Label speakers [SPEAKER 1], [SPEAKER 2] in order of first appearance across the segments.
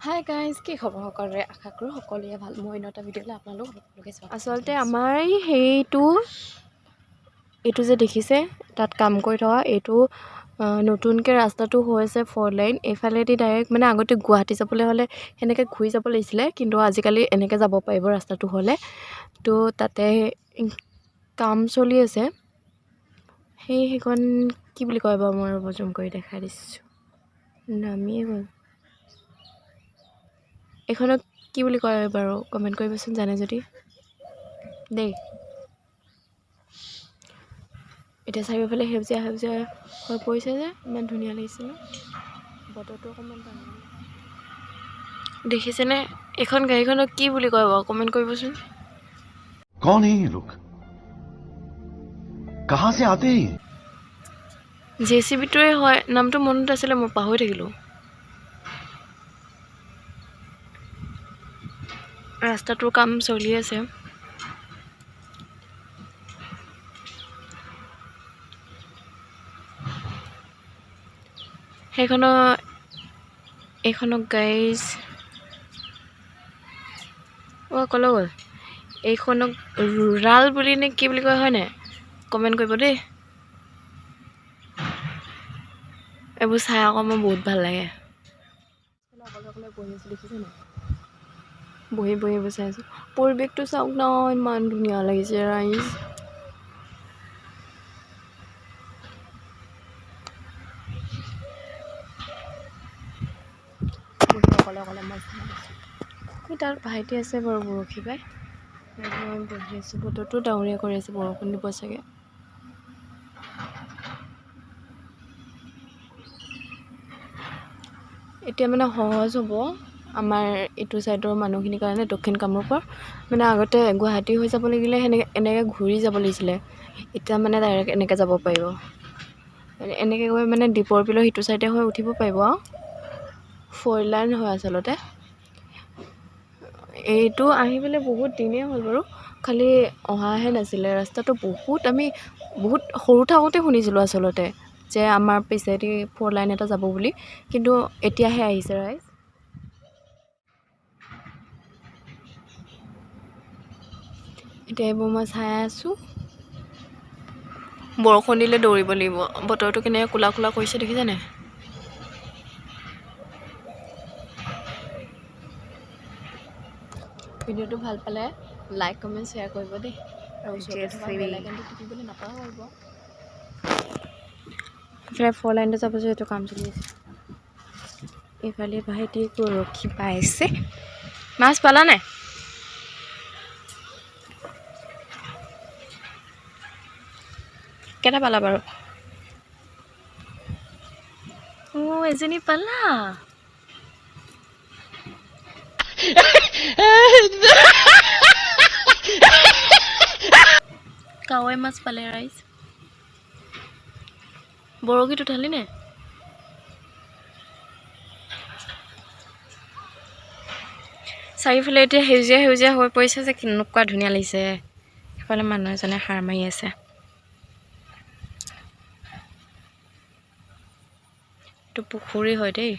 [SPEAKER 1] Hi guys কি খবৰ? সকলোৰে আশা কৰোঁ সকলোৱে ভাল। মই অন্য এটা ভিডিঅ'লৈ আপোনালোক সকলোকে স্বাগতম
[SPEAKER 2] আচলতে আমাৰ সেইটো এইটো যে দেখিছে তাত কাম কৰি থকা এইটো নতুনকৈ ৰাস্তাটো হৈছে ফ'ৰ লাইন। এইফালেদি ডাইৰেক্ট মানে আগতে গুৱাহাটী যাবলৈ হ'লে সেনেকৈ ঘূৰি যাব লাগিছিলে কিন্তু আজিকালি এনেকৈ যাব পাৰিব ৰাস্তাটো হ'লে। তো তাতে কাম চলি আছে। সেই সেইখন কি বুলি কয় বাৰু মই ৰ'ব জুম কৰি দেখাই দিছোঁ। নামিয়ে গ'ল এইখনক কি বুলি কয় বাৰু? কমেণ্ট কৰিবচোন জানে যদি। দেই। এতিয়া চাৰিওফালে সেউজীয়া সেউজীয়া হৈ পৰিছে যে ইমান ধুনীয়া লাগিছে ন? বতৰটো অকণমান দেখিছেনে? এইখন গাড়ীখনক কি বুলি কয় বাৰু? কমেণ্ট কৰিবচোন।
[SPEAKER 3] কন হে লোক? কাহা সে আতে
[SPEAKER 2] জে চি বিটোৱে হয় নামটো মনত আছিলে মই পাহৰি থাকিলোঁ। ৰাস্তাটোৰ কাম চলি আছে। সেইখনৰ এইখনক গাইজ অ' ক'লৈ গ'ল। এইখনক ৰুৰাল বুলি নে কি বুলি কয়, হয় নাই? কমেণ্ট কৰিব দেই। এইবোৰ চাই আকৌ মোৰ বহুত ভালো লাগে। দেখিছে নাই? বহি বহি এইবোৰ চাই আছোঁ পৰিৱেশটো চাওক ন ইমান ধুনীয়া লাগিছে ৰাইজ। এই তাত ভাইটি আছে বাৰু বৰশী বাই মই বহি আছোঁ বতৰটো ডাৱৰীয়া কৰি আছে বৰষুণ দিব চাগে। এতিয়া মানে সহজ হ'ব। আমাৰ এইটো ছাইডৰ মানুহখিনিৰ কাৰণে দক্ষিণ কামৰূপৰ। মানে আগতে গুৱাহাটী হৈ যাব লাগিলে সেনেকৈ এনেকৈ ঘূৰি যাব লাগিছিলে। এতিয়া মানে ডাইৰেক্ট এনেকৈ যাব পাৰিব। এনে- এনেকৈ গৈ মানে দীপৰ বিলৰ সিটো ছাইডে হৈ উঠিব পাৰিব আৰু। ফ'ৰ লাইন হয় আচলতে। এইটো আহিবলৈ বহুত দিনেই হ'ল বাৰু। খালি অহাহে নাছিলে ৰাস্তাটো বহুত আমি বহুত সৰু থাকোঁতে শুনিছিলোঁ আচলতে যে আমাৰ পিছেদি ফ'ৰ লাইন এটা যাব বুলি। কিন্তু এতিয়াহে আহিছে ৰাইজ এতিয়া এইবোৰ মই চাই আছোঁ। বৰষুণ দিলে দৌৰিব লাগিব। বতৰটো কেনেকৈ ক'লা ক'লা কৰিছে দেখিছে নাই? ভিডিঅ'টো ভাল পালে লাইক কমেণ্ট শ্বেয়াৰ কৰিব দেই। আৰু ওচৰতে টিপিবলৈ নাপাহৰিব এইফালে ফ'ৰ লাইনটো যাব যে এইটো কাম চলি আছে। এইফালে ভাইটি ৰখি পাইছে। মাছ পালা নাই কেইটা পালা বাৰু অঁ এজনী পালা। কাৱৈ মাছ পালে ৰাইজ বৰশীত উঠালি নে? চাৰিওফালে এতিয়া সেউজীয়া সেউজীয়া হৈ পৰিছে যে, কেনেকুৱা ধুনীয়া লাগিছে। সেইফালে মানুহ এজনে সাৰ মাৰি আছে। এইটো পুখুৰী হয় দেই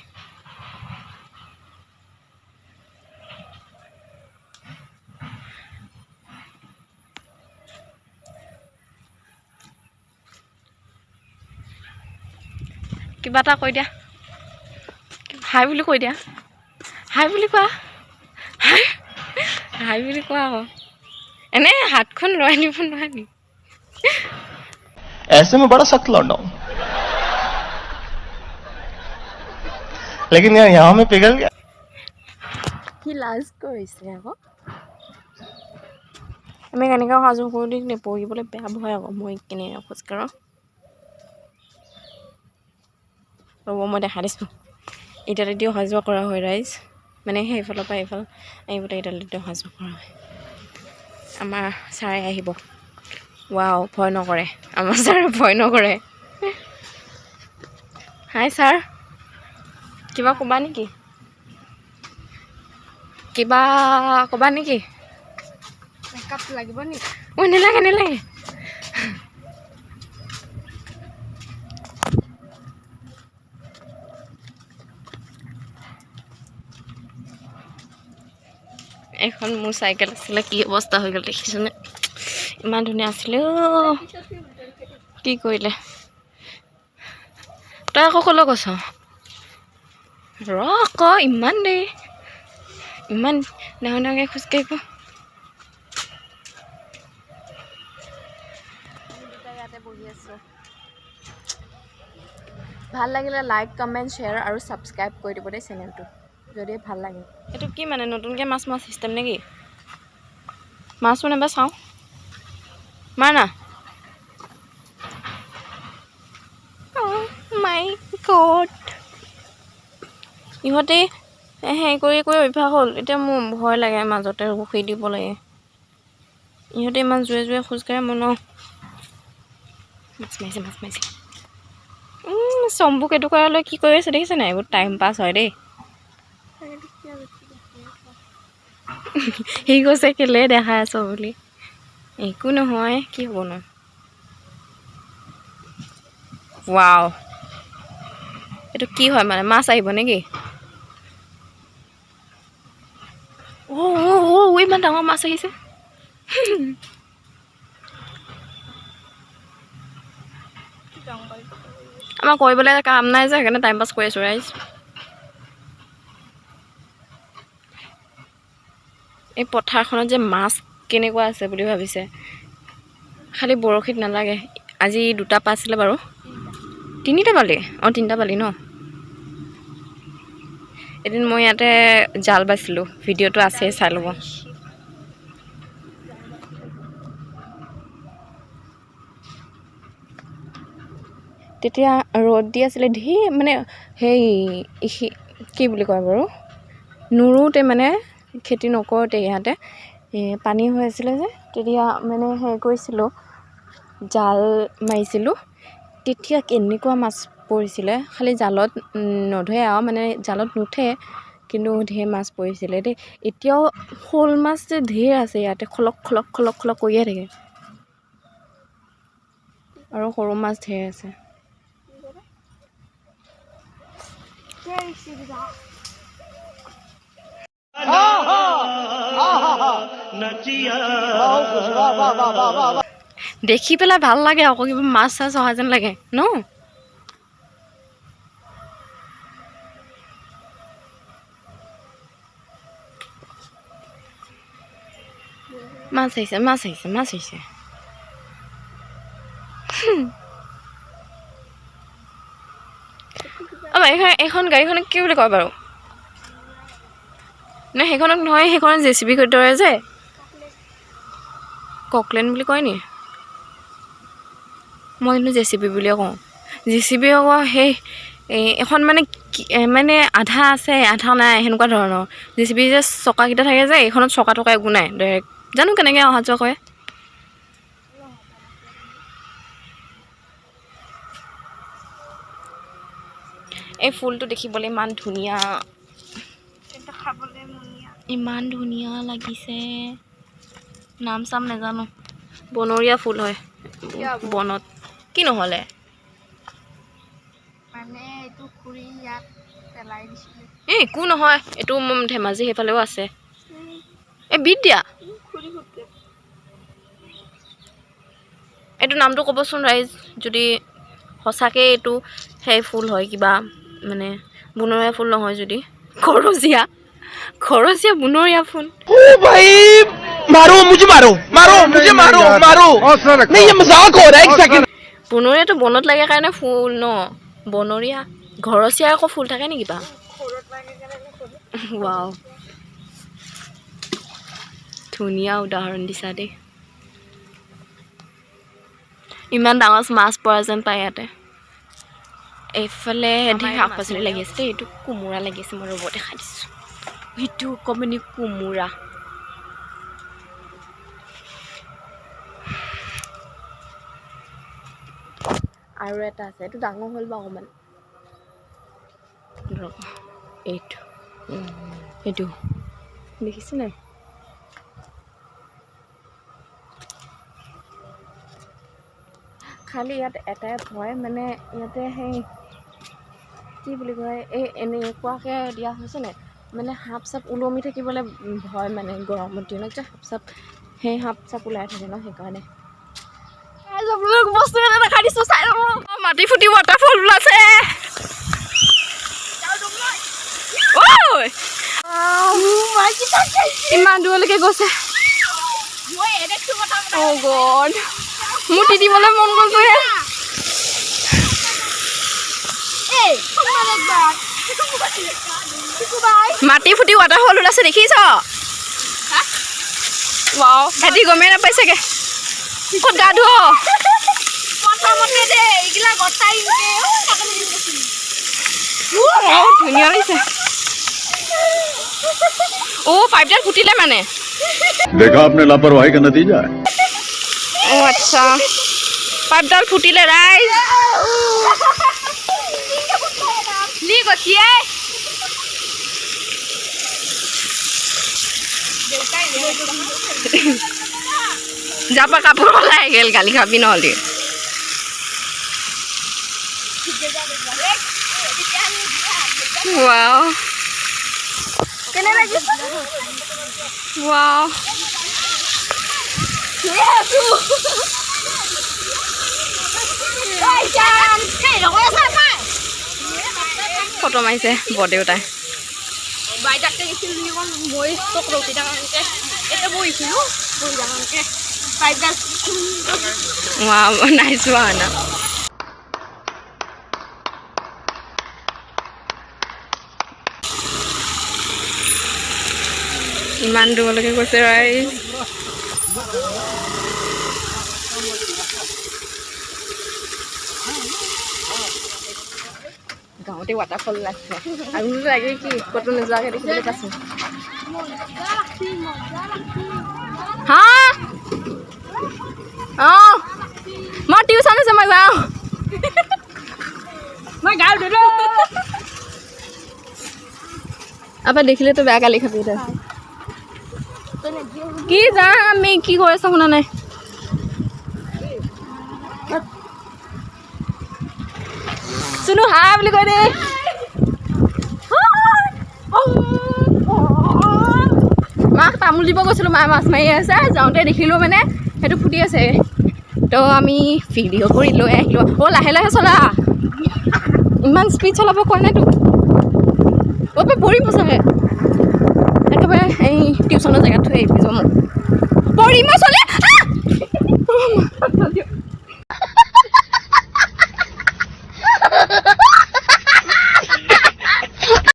[SPEAKER 2] কিবা এটা কৈ দিয়া হাই বুলি কৈ দিয়া হাই বুলি কোৱা হাই হাই বুলি কোৱা আকৌ এনে হাতখন লৰাই নিব নোৱাৰে নি
[SPEAKER 4] ऐसे में बड़ा सख्त लौंडा लेकिन यार यहाँ में पिघल गया
[SPEAKER 2] সি লাজ কৰিছে আকৌ আমি কেনেকৈ অহা যোৱা কৰোঁ দেই পঢ়িবলৈ বেয়া ভয় আকৌ মই কেনেকৈ খোজকাঢ়োঁ ৰ'ব মই দেখাই দিছোঁ ইটালীদি অহা যোৱা কৰা হয় ৰাইজ মানে সেইফালৰ পৰা এইফাল আহিবলৈ ইটালীদি অহা যোৱা কৰা হয় আমাৰ ছাৰে আহিব ৱাও ভয় নকৰে আমাৰ ছাৰে ভয় নকৰে হাই ছাৰ কিবা ক'বা নেকি কিবা ক'বা নেকি
[SPEAKER 1] মেকআপ লাগিব নেকি
[SPEAKER 2] ঐ নেলাগে নেলাগে এইখন মোৰ চাইকেল আছিলে কি অৱস্থা হৈ গ'ল দেখিছেনে? ইমান ধুনীয়া আছিলে অ' কি কৰিলে? তই আকৌ ক'লৈ গৈছ? ৰ আকৌ ইমান দেৰি ইমান ডাঙৰ ডাঙৰকৈ খোজকাঢ়িব ভাল লাগিলে লাইক কমেণ্ট শ্বেয়াৰ আৰু ছাবস্ক্ৰাইব কৰি দিব দেই চেনেলটো যদি ভাল লাগে। এইটো কি মানে নতুনকৈ মাছ মৰা চিষ্টেম নেকি? মাছো নাইবা চাওঁ। মাৰ না। মাই গড ইহঁতে হেৰি কৰি কৰি অভ্যাস হ'ল। এতিয়া মোৰ ভয় লাগে মাজতে ৰখি দিব লাগে। ইহঁতে ইমান জোৰে জোৰে খোজকাঢ়ে মই ন মাছ মাৰিছে মাছ মাৰিছে। চম্বুক এইটো কৰালৈ কি কৰি আছে দেখিছে নাই? এইবোৰ টাইম পাছ হয় দেই। সি কৈছে কেলে দেখাই আছ বুলি। একো নহয় কি হ'ব ন? ৱাও এইটো কি হয় মানে? মাছ আহিব নেকি? অ' অ' অ' ইমান ডাঙৰ মাছ আহিছে আমাৰ কৰিবলৈ কাম নাই যে সেইকাৰণে টাইম পাছ কৰি আছোঁ ৰাইজ এই পথাৰখনত যে মাছ কেনেকুৱা আছে বুলি ভাবিছে খালি বৰশীত নালাগে আজি দুটা পাইছিলে বাৰু তিনিটা পালি অঁ তিনিটা পালি ন এদিন মই ইয়াতে জাল বাইছিলোঁ ভিডিঅ'টো আছে, চাই ল'ব। তেতিয়া ৰ'দ দি আছিলে ধেৰ মানে সেই কি বুলি কয় বাৰু? নোৰোতে মানে খেতি নকৰোঁতে ইয়াতে। পানী হৈ আছিলে যে, তেতিয়া মানে হেৰি কৰিছিলোঁ, জাল মাৰিছিলোঁ। তেতিয়া কেনেকুৱা মাছ পৰিছিলে খালি জালত নধৰে আৰু মানে জালত নুঠে কিন্তু ঢেৰ মাছ পৰিছিলে দেই। এতিয়াও শ'ল মাছ যে ঢেৰ আছে ইয়াতে খলক খলক খলক খলক কৰিয়ে থাকে। আৰু সৰু মাছ ঢেৰ আছে। দেখি পেলাই ভাল লাগে আকৌ কিবা মাছ চাছ অহা যেন লাগে ন? মাছ আহিছে মাছ আহিছে মাছ আহিছে অঁ, এইখন এইখন গাড়ীখনক কি বুলি কয় বাৰু? নাই সেইখনক নহয় সেইখন জে চি বি দৰে যে? ককলেন বুলি কয় নি? মই কিন্তু জে চি বি বুলিয়ে কওঁ। জে চি বি আকৌ সেই এখন মানে মানে আধা আছে, আধা নাই, সেনেকুৱা ধৰণৰ। জে চি বি যে চকাকেইটা থাকে যে, এইখনত চকা টকা একো নাই ডাইৰেক্ট জানো কেনেকৈ অহা যোৱা কৰে? এই ফুলটো দেখিবলৈ ইমান ধুনীয়া। ইমান ধুনীয়া লাগিছে। নাম চাম নাজানো। বনৰীয়া ফুল হয়। বনত। কি নহ'লে? এই একো নহয় এইটো ধেমাজি সেইফালেও আছে। এই বিট দিয়া। এইটো নামটো ক'বচোন ৰাইজ যদি সঁচাকৈ এইটো সেই ফুল হয় কিবা মানে বনৰীয়া ফুল নহয় যদি। খৰচীয়া খৰচীয়া বনৰীয়া ফুল। বনৰীয়াটো বনত লাগে কাৰণে ফুল ন? বনৰীয়া ঘৰচীয়া আকৌ ফুল থাকে নেকি বা? ধুনীয়া উদাহৰণ দিছা দেই। ইমান ডাঙৰ মাছ পৰা যেন পায় ইয়াতে। এইফালে ধেৰ শাক পাচলি লাগি আছে দেই এইটো কোমোৰা লাগি আছে মই ৰ'ব দেখাই দিছোঁ। সেইটো অকণমানি কোমোৰা। আৰু এটা আছে এইটো ডাঙৰ হ'ল বাৰু অকণমান। এইটো এইটো। দেখিছে নাই? খালি ইয়াত এটাই ভয় মানে ইয়াতে সেই কি বুলি কয় এই এনেকুৱাকৈ দিয়া হৈছে নাই?
[SPEAKER 1] মানে সাপ চাপ ওলমি থাকিবলৈ ভয় মানে গৰমৰ দিনত যে সাপ চাপ সেই সাপ চাপ ওলাই থাকে ন সেইকাৰণে। বস্তু এটা দেখাই দিছোঁ চাই
[SPEAKER 2] মাটি ফুটি ৱাটাৰফল ওলাইছে। ইমান দূৰলৈকে গৈছে। Oh' god. মোৰ তিতিবলৈ মন গৈছে মাটি ফুটি ৱাটাৰফল ওলাইছে দেখিছ ৱাও সিহঁতি গমেই নাপাই চাগে ক'ত গা ধুৱ অ' ধুনীয়া লাগিছে অ' পাইপডাল ফুটিলে মানে
[SPEAKER 3] देखा आपने लापरवाही का नतीजा है
[SPEAKER 2] অ' আচ্ছা পাইপডাল ফুটিলে ৰাইজ লি গছিয়ে যাবা কাপোৰ ওলাই গেল গালি খাবি নহ'লে ৱাও
[SPEAKER 1] কেনে লাগিছে
[SPEAKER 2] ৱাও ফটো মাৰিছে বৰদেউতাই
[SPEAKER 1] বাইদাকে গেছিল বুলি কম মই তোক ৰখি থাকাকে এতিয়া বহিছিলোঁ বহি থাকাকে বাইদাক
[SPEAKER 2] ৱাও নাই চোৱা না ইমান দূৰলৈকে গৈছে ৰাইজ ఒకటి వాటర్ఫాల్ লাগছে আর উনুনের আগে কি কটনের জায়গা রেখে দিলে হ্যাঁ মা টিউশন আছে মা যাও। মা গাও দিল আবার দেখিলে তো বেয়া গালি খাবি কি যা আমি কি কৰি আছো শুনা নাই? চুনু হা বুলি কৈ দে মাক তামোল দিব গৈছিলোঁ মায়ে মাছ মাৰি আছে যাওঁতে দেখিলোঁ মানে সেইটো ফুটি আছে তো আমি ভিডিঅ' কৰি লৈ আহিলোঁ অ' লাহে লাহে চলা ইমান স্পীড চলাব কোৱা নাই তোক অ' পৰিব চাগে একেবাৰে এই টিউশ্যনৰ জেগাত থৈ আহিবি মোক পৰিম চলে